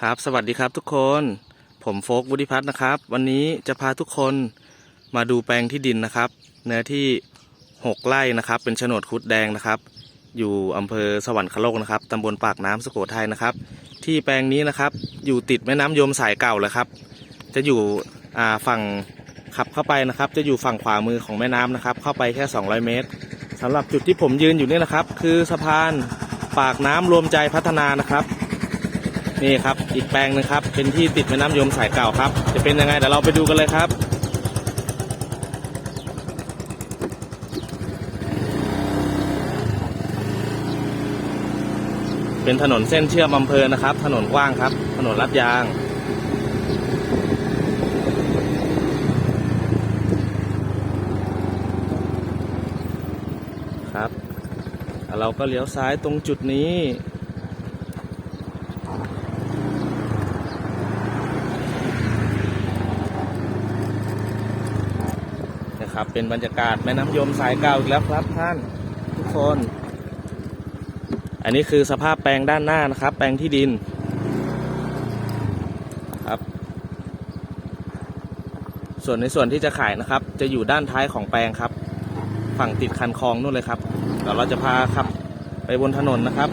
ครับสวัสดีครับทุกคน ผมโฟกวุฒิพัฒน์นะครับ วันนี้จะพาทุกคนมาดูแปลงที่ดินนะครับ เนื้อที่ 6 ไร่นะครับ เป็นโฉนดคุดแดงนะครับ อยู่อำเภอสวรรคโลกนะครับตำบลปากน้ำสุโขทัยนะครับ ที่แปลงนี้นะครับ อยู่ติดแม่น้ำยมสายเก่าเลยครับ จะอยู่อ่าฝั่งขับเข้าไปนะครับ จะอยู่ฝั่งขวามือของแม่น้ำนะครับ เข้าไปแค่ 200 เมตรสำหรับจุดที่ผมยืนอยู่นี่นะครับ คือสะพานปากน้ำรวมใจพัฒนานะครับ นี่ครับ อีกแปลงหนึงครับ เป็นที่ติดแม่น้ำยมสายเก่าครับ จะเป็นยังไงเดี๋ยวเราไปดูกันเลยครับเป็นถนนเส้นเชื่อมอำเภอนะครับ ถนนกว้างครับ ถนนลาดยาง ครับแล้วเราก็เลี้ยวซ้ายตรงจุดนี้ นะครับ เป็นบรรยากาศแม่น้ำยมสายเก่าอีกแล้วครับท่านทุกคน อันนี้คือสภาพแปลงด้านหน้านะครับ แปลงที่ดินครับ ส่วนในส่วนที่จะขายนะครับ จะอยู่ด้านท้ายของแปลงครับ ฝั่งติดคันคลองนู่นเลยครับเดี๋ยวเราจะพาขับไปบนถนนนะครับ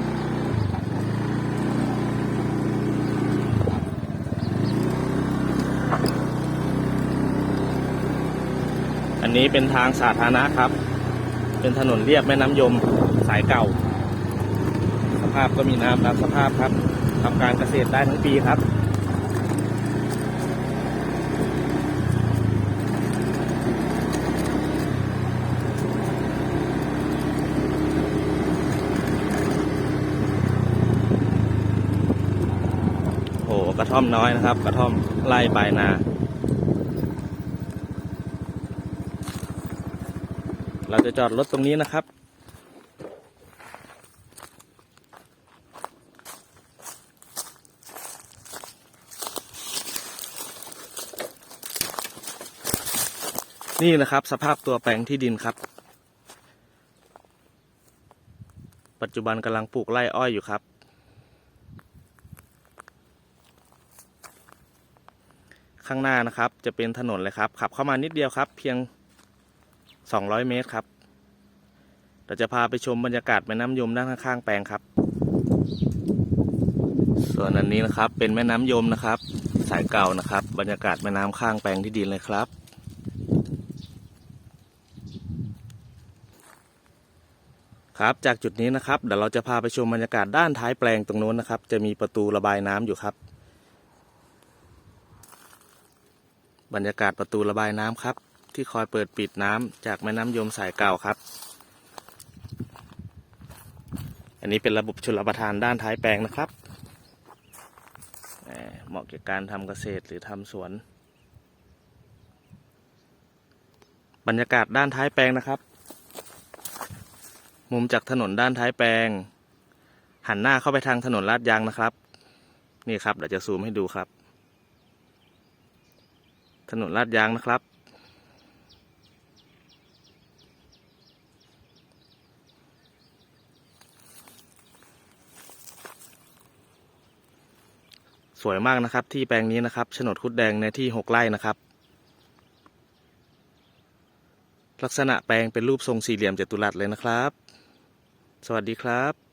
นนี้เป็นทางสาธารณะครับ เป็นถนนเรียบแม่น้ำยมสายเก่า สภาพก็มีน้ำตามสภาพครับทำการเกษตรได้ทั้งปีครับโอ้โหกระท่อมน้อยนะครับ กระท่อมไล่ปลายนา เราจะจอดรถตรงนี้นะครับ นี่นะครับสภาพตัวแปลงที่ดินครับ ปัจจุบันกำลังปลูกไร่อ้อยอยู่ครับ ข้างหน้านะครับจะเป็นถนนเลยครับ ขับเข้ามานิดเดียวครับ เพียง 200 เมตรครับเราจะพาไปชมบรรยากาศแม่น้ำยมด้านข้างๆแปลงครับ ส่วนอันนี้นะครับเป็นแม่น้ำยมนะครับ สายเก่านะครับ บรรยากาศแม่น้ำข้างแปลงที่ดินเลยครับครับจากจุดนี้นะครับเดี๋ยวเราจะพาไปชมบรรยากาศด้านท้ายแปลงตรงนู้นนะครับ จะมีประตูระบายน้ำอยู่ครับ บรรยากาศประตูระบายน้ำครับ ที่คอยเปิดปิดน้ำจากแม่น้ำยมสายเก่าครับ อันนี้เป็นระบบชลประทานด้านท้ายแปลงนะครับ เหมาะแก่การทำเกษตรหรือทำสวน บรรยากาศด้านท้ายแปลงนะครับ มุมจากถนนด้านท้ายแปลง หันหน้าเข้าไปทางถนนลาดยางนะครับ นี่ครับเดี๋ยวจะซูมให้ดูครับ ถนนลาดยางนะครับ สวยมากนะครับ ที่แปลงนี้นะครับโฉนดคุดแดงในที่หกไร่นะครับ ลักษณะแปลงเป็นรูปทรงสี่เหลี่ยมจัตุรัสเลยนะครับ สวัสดีครับ